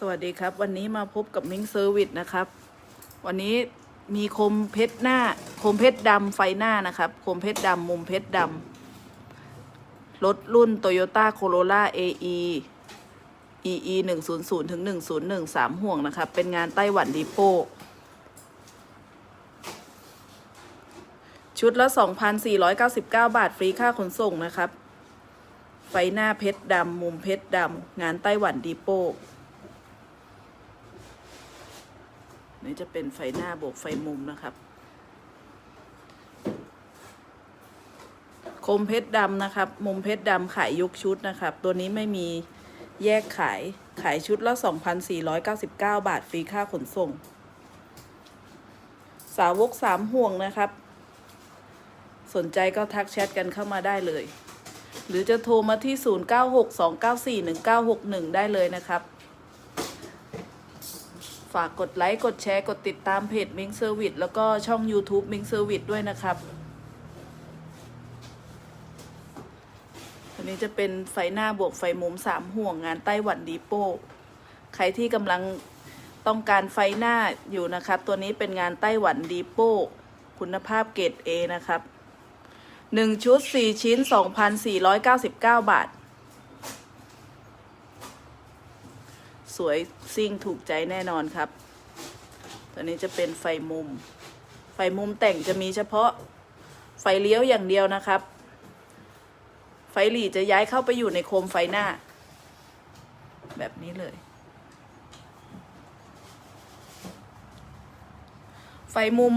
สวัสดีครับ วันนี้มาพบกับมิงเซอร์วิสนะครับ วันนี้มีคมเพชรหน้า คมเพชรดำไฟหน้านะครับ คมเพชรดำมุมเพชรดำรถรุ่น Toyota Corolla AE EE 1 0 0ถึง101 3 ห่วงนะครับ เป็นงานไต้หวันดีโป ชุดละ 2,499 บาทฟรีค่าขนส่งนะครับ ไฟหน้าเพชรดำมุมเพชรดำงานไต้หวันดีโป นี่จะเป็นไฟหน้าบวกไฟมุมนะครับ คมเพชรดำนะครับ มุมเพชรดำขายยกชุดนะครับ ตัวนี้ไม่มีแยกขายขายชุดละ 2,499 บาทฟรีค่าขนส่ง สาวกสามห่วงนะครับ สนใจก็ทักแชทกันเข้ามาได้เลย หรือจะโทรมาที่ 0962941961 ได้เลยนะครับ ฝากกดไลค์ กดแชร์ กดติดตามเพจ Ming Service แล้วก็ช่อง YouTube Ming Service ด้วยนะครับอันนี้จะเป็นไฟหน้าบวกไฟมุมสามห่วงงานไต้หวันดีโป้ใครที่กำลังต้องการไฟหน้าอยู่นะครับ ตัวนี้เป็นงานไต้หวันดีโป้คุณภาพเกรด A นะครับหนึ่งชุดสี่ชิ้น 2,499 บาท สวยซิ่งถูกใจแน่นอนครับ ตัวนี้จะเป็นไฟมุม ไฟมุมแต่งจะมีเฉพาะไฟเลี้ยวอย่างเดียวนะครับ ไฟหลีจะย้ายเข้าไปอยู่ในโคมไฟหน้า แบบนี้เลย ไฟมุม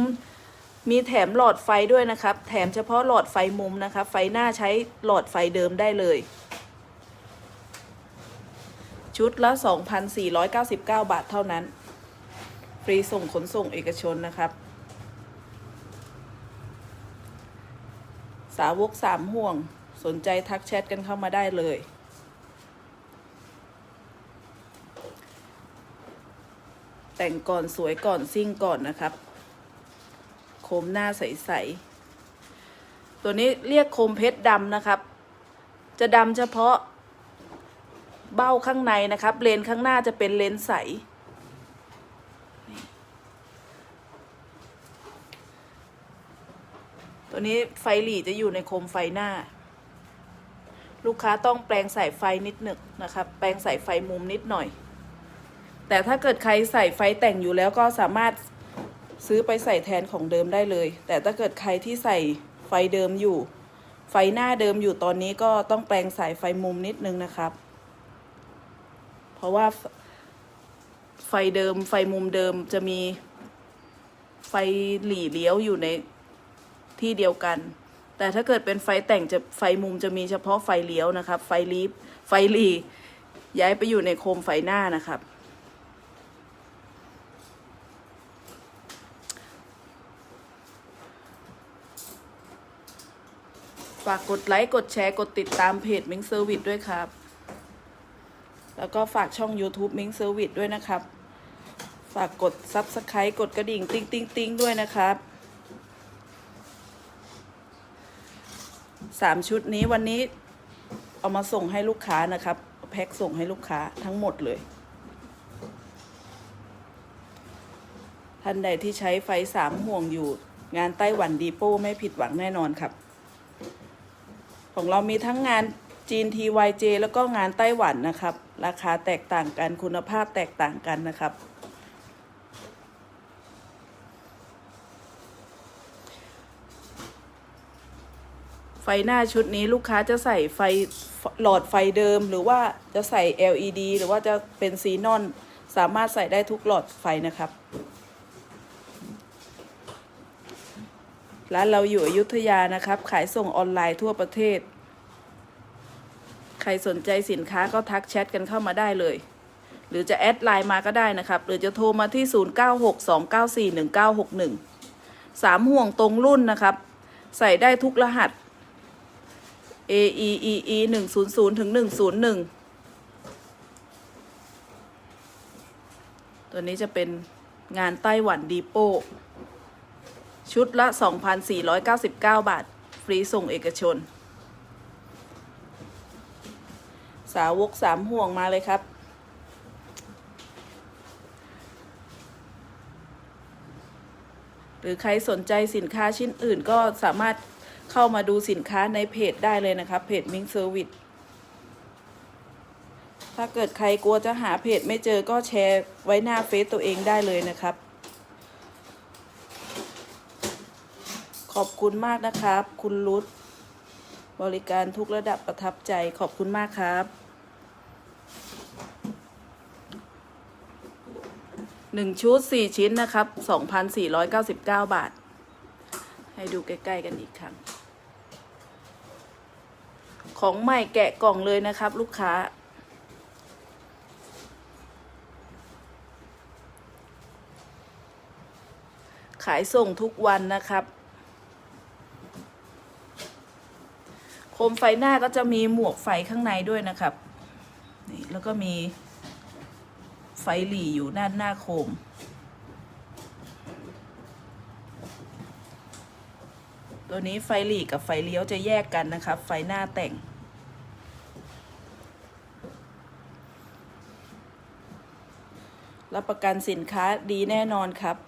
มีแถมหลอดไฟด้วยนะครับ แถมเฉพาะหลอดไฟมุมนะครับ ไฟหน้าใช้หลอดไฟเดิมได้เลย ชุดละ 2,499 บาทเท่านั้น ฟรีส่งขนส่งเอกชนนะครับ สาวกสามห่วงสนใจทักแชทกันเข้ามาได้เลย แต่งก่อนสวยก่อนซิ่งก่อนนะครับ โคมหน้าใส ๆ ตัวนี้เรียกโคมเพชรดำนะครับ จะดำเฉพาะ เบ้าข้างในนะครับ เลนข้างหน้าจะเป็นเลนใส ตัวนี้ไฟหลีจะอยู่ในโคมไฟหน้า ลูกค้าต้องแปลงใส่ไฟนิดหนึ่งนะครับ แปลงใส่ไฟมุมนิดหน่อย แต่ถ้าเกิดใครใส่ไฟแต่งอยู่แล้วก็สามารถซื้อไปใส่แทนของเดิมได้เลย แต่ถ้าเกิดใครที่ใส่ไฟเดิมอยู่ ไฟหน้าเดิมอยู่ตอนนี้ก็ต้องแปลงใส่ไฟมุมนิดนึงนะครับ เพราะว่าไฟเดิมไฟมุมเดิมจะมีไฟหลีเลี้ยวอยู่ในที่เดียวกัน แต่ถ้าเกิดเป็นไฟแต่งจะไฟมุมจะมีเฉพาะไฟเลี้ยวนะครับ ไฟลีฟไฟหลีย้ายไปอยู่ในโคมไฟหน้านะครับ ฝากกดไลค์ กดแชร์ กดติดตามเพจ Ming Service ด้วยครับ แล้วก็ฝากช่อง YouTube Ming Service ด้วยนะครับ ฝากกด Subscribe กดกระดิ่ง ติ๊งติ๊งติ๊งด้วยนะครับสามชุดนี้วันนี้เอามาส่งให้ลูกค้านะครับ แพ็คส่งให้ลูกค้าทั้งหมดเลย ท่านใดที่ใช้ไฟสามห่วงอยู่งานไต้หวันดีโป้ไม่ผิดหวังแน่นอนครับ ของเรามีทั้งงาน จีน TYJ แล้วก็งานไต้หวันนะครับ ราคาแตกต่างกันคุณภาพแตกต่างกันนะครับ ไฟหน้าชุดนี้ลูกค้าจะใส่ไฟหลอดไฟเดิม หรือว่าจะใส่ LED หรือว่าจะเป็นซีนอน สามารถใส่ได้ทุกหลอดไฟนะครับร้านเราอยู่อยุธยานะครับ ขายส่งออนไลน์ทั่วประเทศ รสนใจสินค้าก็ทักแชทกันเข้ามาได้เลย หรือจะแอดไลน์มาก็ได้นะครับ หรือจะโทรมาที่ 0962941961สามห่วงตรงรุ่นนะครับ ใส่ได้ทุกรหัส A E E E หนึ่งศูนย์ศูนย์ถึงหนึ่งศูนย์หนึ่งตัวนี้จะเป็นงานไต้หวันดีโป้ชุดละ 2,499 บาท ฟรีส่งเอกชน สาวกสามห่วงมาเลยครับ หรือใครสนใจสินค้าชิ้นอื่นก็สามารถเข้ามาดูสินค้าในเพจได้เลยนะครับ เพจมิงเซอร์วิสถ้าเกิดใครกลัวจะหาเพจไม่เจอก็แชร์ไว้หน้าเฟซตัวเองได้เลยนะครับ ขอบคุณมากนะครับ คุณรุธ บริการทุกระดับประทับใจขอบคุณมากครับหนึ่งชุดสี่ชิ้นนะครับสองพันสี่ร้อยเก้าสิบเก้าบาท ให้ดูใกล้ ๆ กันอีกครั้ง ของใหม่แกะกล่องเลยนะครับ ลูกค้าขายส่งทุกวันนะครับ โคมไฟหน้าก็จะมีหมวกไฟข้างในด้วยนะครับนี่แล้วก็มีไฟหลีอยู่ด้านหน้าโคม ตัวนี้ไฟหลีกับไฟเลี้ยวจะแยกกันนะครับ ไฟหน้าแต่ง รับประกันสินค้าดีแน่นอนครับ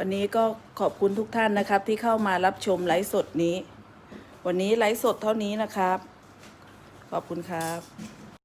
วันนี้ก็ขอบคุณทุกท่านนะครับ ที่เข้ามารับชมไลฟ์สดนี้ วันนี้ไลฟ์สดเท่านี้นะครับ ขอบคุณครับ